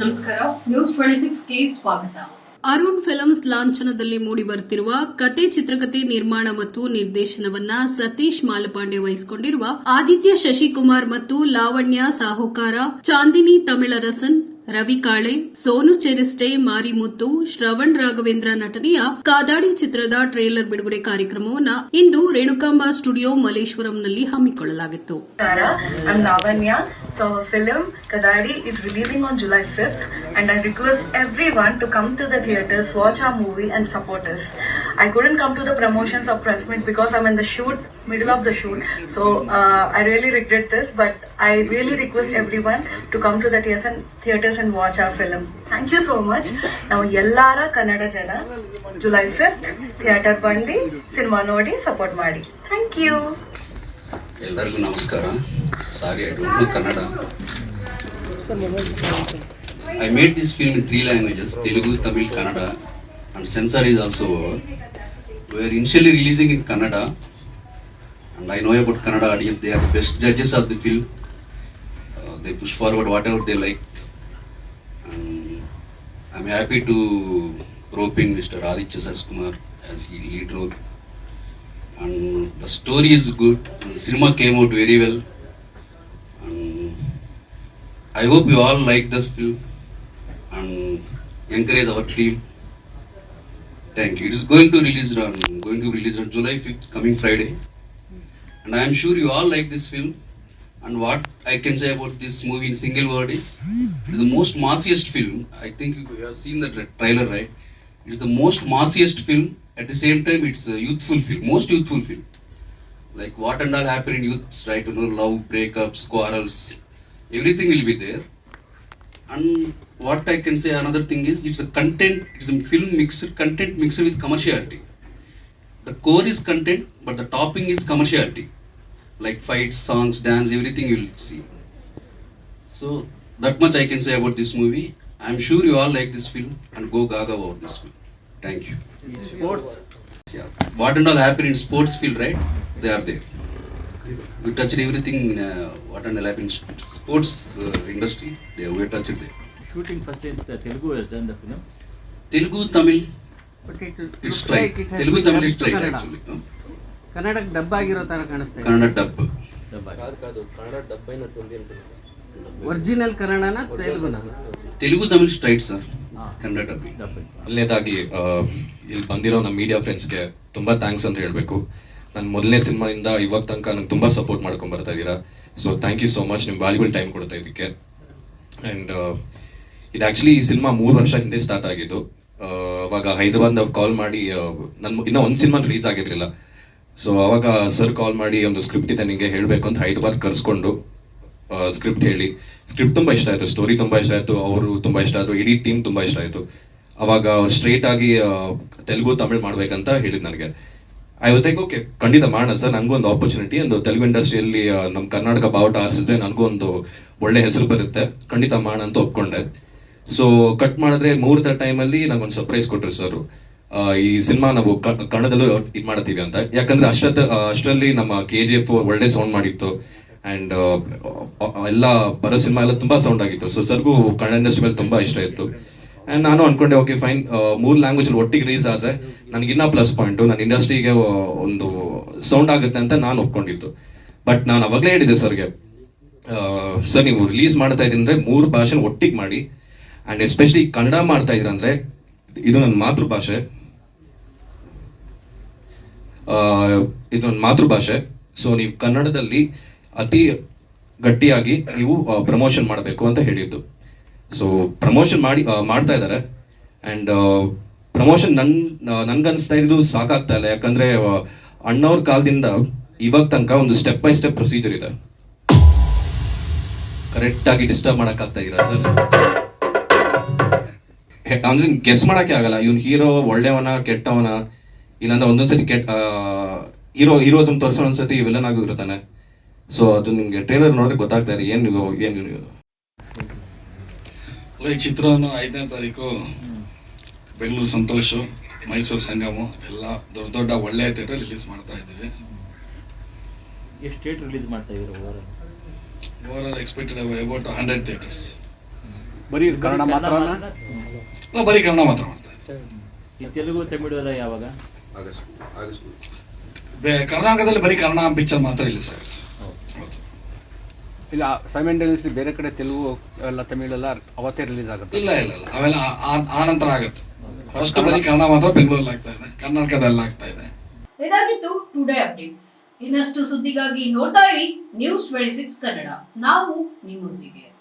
ನಮಸ್ಕಾರ news twenty ಸಿಕ್ಸ್ಗೆ ಸ್ವಾಗತ Arun films ಲಾಂಛನದಲ್ಲಿ ಮೂಡಿ ಬರುತ್ತಿರುವ ಕತೆ ಚಿತ್ರಕಥೆ ನಿರ್ಮಾಣ ಮತ್ತು ನಿರ್ದೇಶನವನ್ನ ಸತೀಶ್ ಮಾಲಪಾಂಡೆ ವಹಿಸಿಕೊಂಡಿರುವ ಆದಿತ್ಯ ಶಶಿಕುಮಾರ್ ಮತ್ತು ಲಾವಣ್ಯ ಸಾಹುಕಾರ ಚಾಂದಿನಿ ತಮಿಳರಸನ್ ರವಿ ಕಾಳೆ ಸೋನು ಚೆರಿಸ್ಟೆ ಮಾರಿಮುತ್ತು ಶ್ರವಣ್ ರಾಘವೇಂದ್ರ ನಟನೆಯ ಕಾದಾಡಿ ಚಿತ್ರದ ಟ್ರೇಲರ್ ಬಿಡುಗಡೆ ಕಾರ್ಯಕ್ರಮವನ್ನು ಇಂದು ರೇಣುಕಾಂಬ ಸ್ಟುಡಿಯೋ ಮಲ್ಲೇಶ್ವರಂನಲ್ಲಿ ಹಮ್ಮಿಕೊಳ್ಳಲಾಗಿತ್ತು. So our film Kadadi is releasing on July 5th and I request everyone to come to the theaters, watch our movie and support us. I couldn't come to the promotions of press meet because I'm in the shoot, middle of the shoot. So uh, I really regret this but I really request everyone to come to the theaters and, theaters and watch our film. Thank you so much. ನಾವು ಎಲ್ಲಾರ ಕನ್ನಡ ಜನ July fifth theatre ಬಂದು cinema ನೋಡಿ support ಮಾಡಿ thank you ಎಲ್ಲರಿಗೂ ನಮಸ್ಕಾರ sorry I don't know Kannada I made this film in three languages Telugu Tamil Kannada and censor is also we are initially releasing in Kannada and I know about Kannada audience they are the best judges of the film they push forward whatever they like I am happy to rope in Mr. Aditya Saskumar as he lead role. And the story is good. The cinema came out very well. And I hope you all like this film and encourage our team. Thank you. It is going to release on going to release on July 5th, coming Friday. And I am sure you all like this film. And what I can say about this movie in single word is, it is the most massiest film. I think you have seen the trailer, right? It's the most massiest film. At the same time, it's a youthful film, most youthful film. Like what and all happen in youth, right? You know, love, breakups, quarrels, everything will be there. And what I can say, another thing is, it's a content, it's a film mixed, content mixed with commerciality. The core is content, but the topping is commerciality. Like fights, songs, dance, everything you will see. So that much I can say about this movie. I'm sure you all like this film and go gaga about this film. Thank you. Sports Yeah. What and all happen in sports field, right? They are there. We touched everything in uh, what and all happen in st- sports uh, industry. They we touched there. Shooting first in Telugu has done the film. Telugu, Tamil, But it it's looks straight. like it has Telugu, been Tamil is dubbed to straight Kannada. actually. huh? ಕನ್ನಡಕ್ಕೆ ಡಬ್ಬ ಆಗಿರೋ ತರ ಕಾಣಿಸ್ತಾ ಇದೆ Kannada dub. ದಬ್ಬ original ಕನ್ನಡನ ತೆಲುಗುನ Telugu, Tamil straight, sir. Ah. ಡಬ್ಬಿ. ಮೊದಲನೇದಾಗಿ ಇಲ್ಲಿ ಬಂದಿರೋ ನಮ್ಮ ಮೀಡಿಯಾ ಫ್ರೆಂಡ್ಸ್ಗೆ ತುಂಬಾ ಥ್ಯಾಂಕ್ಸ್ ಅಂತ ಹೇಳಬೇಕು. ನನ್ನ ಮೊದಲನೇ ಸಿನಿಮಾದಿಂದ ಇವಾಗ ತನಕ ನಂಗೆ ತುಂಬಾ ಸಪೋರ್ಟ್ ಮಾಡ್ಕೊಂಡು ಬರ್ತಾ ಇದ್ದೀರಾ. So thank you so much ನಿಮ್ಮ ವ್ಯಾಲ್ಯೂಬಲ್ ಟೈಮ್ ಕೊಡ್ತಾ ಇದಕ್ಕೆ ಆ್ಯಂಡ್ ಇದು ಆ್ಯಕ್ಚುಲಿ ಈ ಸಿನಿಮಾ ಮೂರು ವರ್ಷ ಹಿಂದೆ ಸ್ಟಾರ್ಟ್ ಆಗಿದ್ದು. ಅವಾಗ ಹೈದರಾಬಾದ್ ಕಾಲ್ ಮಾಡಿ ನನ್ನ ಇನ್ನೂ ಒಂದು ಸಿನಿಮಾ ರಿಲೀಸ್ ಆಗಿರಲಿಲ್ಲ. ಸೊ ಅವಾಗ ಸರ್ ಕಾಲ್ ಮಾಡಿ ಒಂದು ಸ್ಕ್ರಿಪ್ಟ್ ಇದೆ ನಿಮಗೆ ಹೇಳಬೇಕು ಅಂತ ಹೈದರಾಬಾದ್ ಕರ್ಸ್ಕೊಂಡು ಸ್ಕ್ರಿಪ್ಟ್ ಹೇಳಿ. ಸ್ಕ್ರಿಪ್ಟ್ ತುಂಬಾ ಇಷ್ಟ ಆಯ್ತು ಸ್ಟೋರಿ ತುಂಬಾ ಇಷ್ಟ ಆಯ್ತು, ಅವರು ತುಂಬಾ ಇಷ್ಟ ಆದ್ರು, ಇಡೀ ಟೀಮ್ ತುಂಬಾ ಇಷ್ಟ ಆಯ್ತು. ಅವಾಗ ಅವ್ರು ಸ್ಟ್ರೇಟ್ ಆಗಿ ತೆಲುಗು, ತಮಿಳ್ ಮಾಡ್ಬೇಕಂತ ಹೇಳಿದ್ ನನಗೆ. ಐ ವಾಸ್ ಲೈಕ್ ಓಕೆ ಖಂಡಿತ ಮಾಡೋಣ ಸರ್ ನನಗೂ ಒಂದು ಆಪರ್ಚುನಿಟಿ ಒಂದು ತೆಲುಗು ಇಂಡಸ್ಟ್ರಿಯಲ್ಲಿ ನಮ್ಮ ಕರ್ನಾಟಕ ಬಾವುಟ ಆರಿಸಿದ್ರೆ ನನಗೂ ಒಂದು ಒಳ್ಳೆ ಹೆಸರು ಬರುತ್ತೆ. ಖಂಡಿತ ಮಾಡೋಣ ಅಂತ ಒಪ್ಕೊಂಡೆ. ಸೊ ಕಟ್ ಮಾಡಿದ್ರೆ ಮುಹೂರ್ತ ಟೈಮಲ್ಲಿ ನಂಗೊಂದು ಸರ್ಪ್ರೈಸ್ ಕೊಟ್ಟರು ಸರ್. ಈ ಸಿನಿಮಾ ನಾವು ಕನ್ನಡದಲ್ಲೂ ಇದು ಮಾಡ್ತೀವಿ ಅಂತ. ಯಾಕಂದ್ರೆ ಅಷ್ಟತ್ತ ಅಷ್ಟರಲ್ಲಿ ನಮ್ಮ ಕೆ ಜಿ ಎಫ್ ಒಳ್ಳೆ ಸೌಂಡ್ ಮಾಡಿತ್ತು. ಅಂಡ್ ಎಲ್ಲ ಬರೋ ಸಿನಿಮಾ ಎಲ್ಲ ತುಂಬ ಸೌಂಡ್ ಆಗಿತ್ತು. ಸೊ ಸರ್ಗೂ ಕನ್ನಡ ಇಂಡಸ್ಟ್ರಿ ಮೇಲೆ ತುಂಬ ಇಷ್ಟ ಇತ್ತು. ಆ್ಯಂಡ್ ನಾನು ಅಂದ್ಕೊಂಡೆ ಓಕೆ ಫೈನ್ ಮೂರು ಲ್ಯಾಂಗ್ವೇಜಲ್ಲಿ ಒಟ್ಟಿಗೆ ರೀಸ್ ಆದ್ರೆ ನನಗಿನ್ನ ಪ್ಲಸ್ ಪಾಯಿಂಟು ನನ್ನ ಇಂಡಸ್ಟ್ರಿಗೆ ಒಂದು ಸೌಂಡ್ ಆಗುತ್ತೆ ಅಂತ ನಾನು ಒಪ್ಕೊಂಡಿತ್ತು ಬಟ್ ನಾನು ಅವಾಗಲೇ ಹೇಳಿದೆ ಸರ್ಗೆ ಸರ್, ನೀವು ರಿಲೀಸ್ ಮಾಡ್ತಾ ಇದ್ದೀನಿ ಅಂದ್ರೆ ಮೂರು ಭಾಷೆನ ಒಟ್ಟಿಗೆ ಮಾಡಿ. ಆ್ಯಂಡ್ ಎಸ್ಪೆಷಲಿ ಕನ್ನಡ ಮಾಡ್ತಾ ಇದ್ದೀರ ಅಂದ್ರೆ ಇದು ನನ್ನ ಮಾತೃಭಾಷೆ. ಇದು ನನ್ನ ಮಾತೃಭಾಷೆ. ಸೊ ನೀವು ಕನ್ನಡದಲ್ಲಿ ಅತಿ ಗಟ್ಟಿಯಾಗಿ ನೀವು ಪ್ರಮೋಷನ್ ಮಾಡಬೇಕು ಅಂತ ಹೇಳಿದ್ದು. ಸೊ ಪ್ರಮೋಷನ್ ಮಾಡಿ ಮಾಡ್ತಾ ಇದ್ದಾರೆ ಅಂಡ್ ಪ್ರಮೋಷನ್ ನನ್ ನನ್ಗನ್ಸ್ತಾ ಇದ್ದು ಸಾಕಾಗ್ತಾ ಇಲ್ಲ. ಯಾಕಂದ್ರೆ ಅಣ್ಣವ್ರ ಕಾಲದಿಂದ ಇವಾಗ ತನಕ ಒಂದು ಸ್ಟೆಪ್ ಬೈ ಸ್ಟೆಪ್ ಪ್ರೊಸೀಜರ್ ಇದೆ. ಕರೆಕ್ಟ್ ಆಗಿ ಡಿಸ್ಟರ್ಬ್ ಮಾಡೋಕ್ಕಾಗ್ತಾ ಇದ್ದೀರಾ ಸರ್ ಅಂದ್ರೆ ಗೆಸ್ ಮಾಡಕ್ಕೆ ಆಗಲ್ಲ. ಇವನ್ ಹೀರೋ ಒಳ್ಳೆಯವನ, ಕೆಟ್ಟವನ, ಇಲ್ಲಾಂದ್ರೆ ಒಂದೊಂದ್ಸತಿ ಕೆಟ್ಟ ಹೀರೋ ಹೀರೋಸಮ್ ತೋರಿಸೋ ಒಂದ್ಸತಿ ವಿಲನ್ ಆಗಿರ್ತಾನೆ ಸೊ ಅದು ನಿಮಗೆ ಟ್ರೈಲರ್ ನೋಡಿದ್ರೆ ಗೊತ್ತಾಗ್ತಾ ಇದೆ ಏನು ನೀವು ಏನ್ ನೀವು ಈ ಚಿತ್ರವನ್ನು ಐದನೇ ತಾರೀಕು. ಬೆಂಗಳೂರು ಸಂತೋಷ ಮೈಸೂರು ಸಂಗಮ ಎಲ್ಲ ದೊಡ್ಡ ದೊಡ್ಡ ಒಳ್ಳೆಯ ಥಿಯೇಟರ್ ರಿಲೀಸ್ ಮಾಡ್ತಾ ಇದ್ದೀವಿ. ಎಷ್ಟು ಡೇಟ್ ರಿಲೀಸ್ ಮಾಡ್ತಾ ಇದ್ರು over over all expected about hundred theatres ಬರೀ ಕನ್ನಡ ಮಾತ್ರ? ಅಲ್ಲ ಬರೀ ಕನ್ನಡ ಮಾತ್ರ ಮಾಡ್ತಾ ಇದ್ದೀವಿ. ತೆಲುಗು ತಮಿಳು ಎಲ್ಲ ಯಾವಾಗ? August August. ಬೇ- ಕರ್ನಾಟಕದಲ್ಲಿ ಬರೀ ಕನ್ನಡ ಪಿಕ್ಚರ್ ಮಾತ್ರ ಇಲ್ಲ ಸರ್ ಇಲ್ಲ ಸೈಮೆಂಟೇನಿಯಸ್ಲಿ ಬೇರೆ ಕಡೆ ತೆಲುಗು ಎಲ್ಲ ತಮಿಳೆಲ್ಲ ಅವತ್ತೇ ರಿಲೀಸ್ ಆಗುತ್ತೆ. ಇಲ್ಲ ಇಲ್ಲ ಇಲ್ಲ. ಅವೆಲ್ಲ ಆ- ನಂತರ ಆಗುತ್ತೆ. ಫಸ್ಟ್ ಬರೀ ಕನ್ನಡ ಮಾತ್ರ ಬೆಂಗಳೂರಲ್ಲಿ ಆಗ್ತಾ ಇದೆ. ಕರ್ನಾಟಕದಲ್ಲಿ ಆಗ್ತಾ ಇದೆ. ಇದಾಗಿತ್ತು ಟುಡೇ ಅಪ್ಡೇಟ್ಸ್ ಇನ್ನಷ್ಟು ಸುದ್ದಿಗಾಗಿ ನೋಡ್ತಾ ಇರಿ ನ್ಯೂಸ್ ಟ್ವೆಂಟಿ ಸಿಕ್ಸ್ ಕನ್ನಡ ನಾವು ನಿಮ್ಮೊಂದಿಗೆ.